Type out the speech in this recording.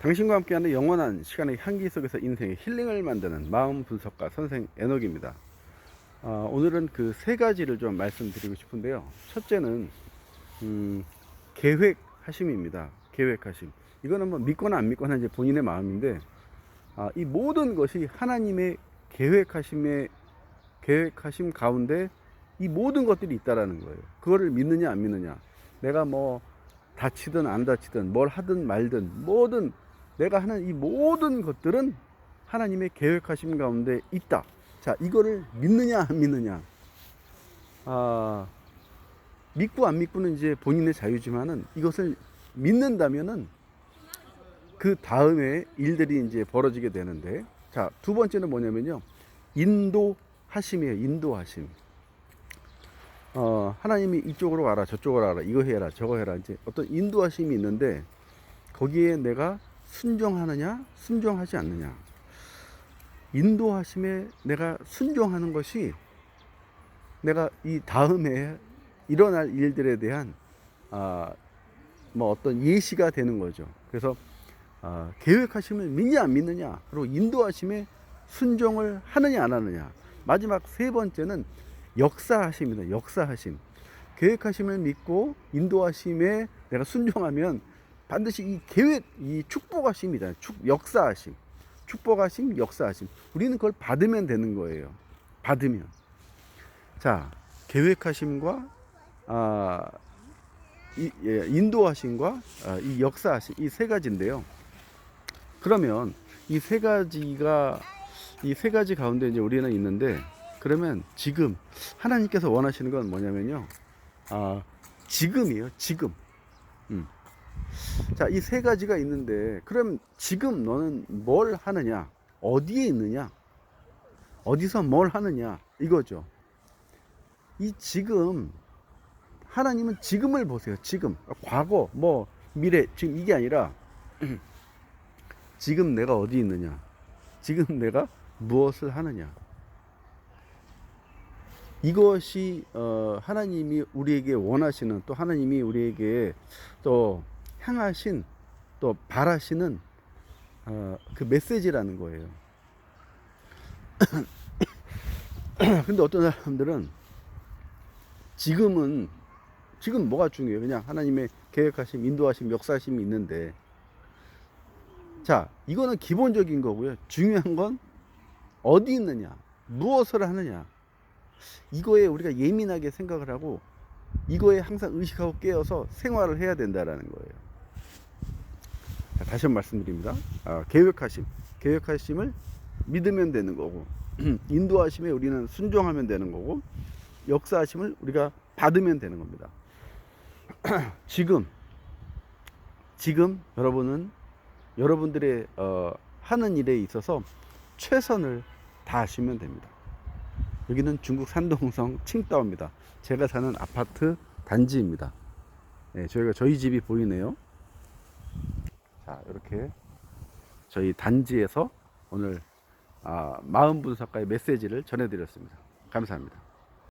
당신과 함께하는 영원한 시간의 향기 속에서 인생의 힐링을 만드는 마음 분석가 선생 에녹입니다. 어, 오늘은 그 세 가지를 좀 말씀드리고 싶은데요. 첫째는 음, 계획하심입니다. 계획하심. 이거는 뭐 믿거나 안 믿거나 이제 본인의 마음인데 아, 이 모든 것이 하나님의 계획하심의 계획하심 가운데 이 모든 것들이 있다라는 거예요. 그거를 믿느냐 안 믿느냐. 내가 뭐 다치든 안 다치든 뭘 하든 말든 뭐든 내가 하는 이 모든 것들은 하나님의 계획하심 가운데 있다. 자, 이거를 믿느냐 안 믿느냐. 아, 믿고 안 믿고는 이제 본인의 자유지만은 이것을 믿는다면은 그 다음에 일들이 이제 벌어지게 되는데 자, 두 번째는 뭐냐면요. 인도하심이에요. 인도하심. 어, 하나님이 이쪽으로 가라, 저쪽으로 가라, 이거 해라, 저거 해라. 이제 어떤 인도하심이 있는데 거기에 내가 순종하느냐, 순종하지 않느냐. 인도하심에 내가 순종하는 것이 내가 이 다음에 일어날 일들에 대한 아, 뭐 어떤 예시가 되는 거죠. 그래서 아, 계획하심을 믿냐 안 믿느냐, 그리고 인도하심에 순종을 하느냐 안 하느냐. 마지막 세 번째는 역사하심이다. 역사하심. 계획하심을 믿고 인도하심에 내가 순종하면 반드시 이 계획, 이 축복하심이다. 축, 역사하심. 축복하심, 역사하심. 우리는 그걸 받으면 되는 거예요. 받으면. 자, 계획하심과 아, 이, 예, 인도하심과 아, 이 역사하심 이 세 가지인데요. 그러면 이 세 가지가 이 세 가지 가운데 이제 우리는 있는데 그러면 지금 하나님께서 원하시는 건 뭐냐면요. 아, 지금이에요. 지금. 음. 자, 이 세 가지가 있는데 그럼 지금 너는 뭘 하느냐? 어디에 있느냐? 어디서 뭘 하느냐? 이거죠. 이 지금 하나님은 지금을 보세요. 지금. 과거, 뭐 미래, 지금 이게 아니라 지금 내가 어디 있느냐? 지금 내가 무엇을 하느냐? 이것이 어, 하나님이 우리에게 원하시는 또 하나님이 우리에게 또 향하신 또 바라시는 어, 그 메시지라는 거예요. 근데 어떤 사람들은 지금은 지금 뭐가 중요해요? 그냥 하나님의 계획하심, 인도하심, 역사심이 있는데 자 이거는 기본적인 거고요. 중요한 건 어디 있느냐, 무엇을 하느냐. 이거에 우리가 예민하게 생각을 하고 이거에 항상 의식하고 깨어서 생활을 해야 된다라는 거예요. 자, 다시 한번 말씀드립니다. 아, 계획하심, 계획하심을 믿으면 되는 거고 인도하심에 우리는 순종하면 되는 거고 역사하심을 우리가 받으면 되는 겁니다. 지금 지금 여러분은 여러분들의 어, 하는 일에 있어서 최선을 다하시면 됩니다. 여기는 중국 산동성 칭다오입니다. 제가 사는 아파트 단지입니다. 네, 저희가 저희 집이 보이네요. 자, 이렇게 저희 단지에서 오늘 아, 마음 분석가의 메시지를 전해드렸습니다. 감사합니다.